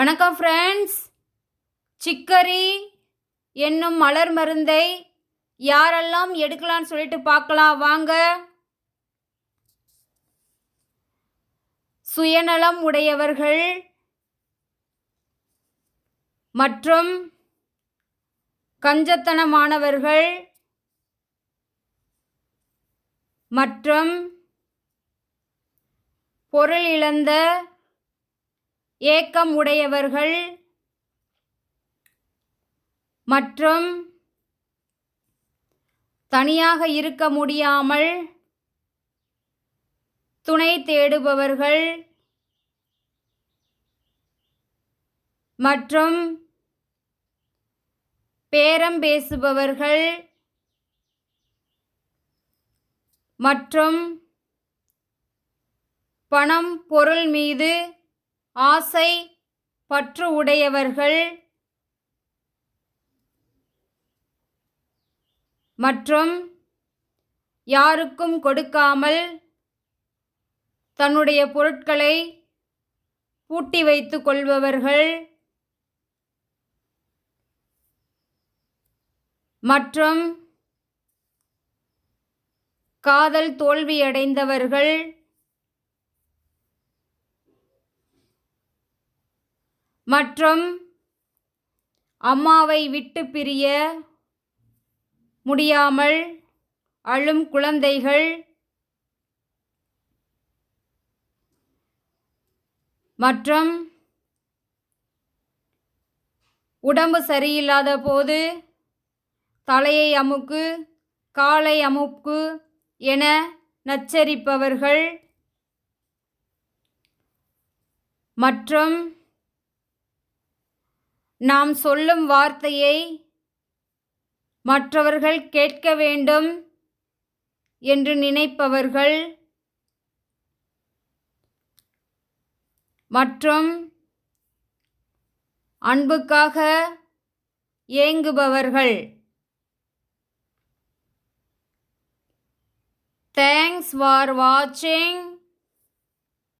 வணக்கம் friends chicory என்னும் மலர் மருந்தை யாரெல்லாம் எடுக்கலாம்னு சொல்லிட்டு பார்க்கலாம். வாங்க. சுயநலம் உடையவர்கள் மற்றும் கஞ்சத்தனமானவர்கள் மற்றும் பொருள் இழந்த ஏக்கம் உடையவர்கள் மற்றும் தனியாக இருக்க முடியாமல் துணை தேடுபவர்கள் மற்றும் பேரம் பேசுபவர்கள் மற்றும் பணம் பொருள் மீது ஆசை பற்று உடையவர்கள் மற்றும் யாருக்கும் கொடுக்காமல் தன்னுடைய பொருட்களை பூட்டி வைத்து கொள்பவர்கள் மற்றும் காதல் தோல்வியடைந்தவர்கள் மற்றும் அம்மாவை விட்டு பிரிய முடியாமல் அழும் குழந்தைகள் மற்றும் உடம்பு சரியில்லாத போது தலையை அமுக்கு காலை அமுக்கு என நச்சரிப்பவர்கள் மற்றும் நாம் சொல்லும் வார்த்தையை மற்றவர்கள் கேட்க வேண்டும் என்று நினைப்பவர்கள் மற்றும் அன்புக்காக ஏங்குபவர்கள். தேங்க்ஸ் ஃபார் வாட்சிங்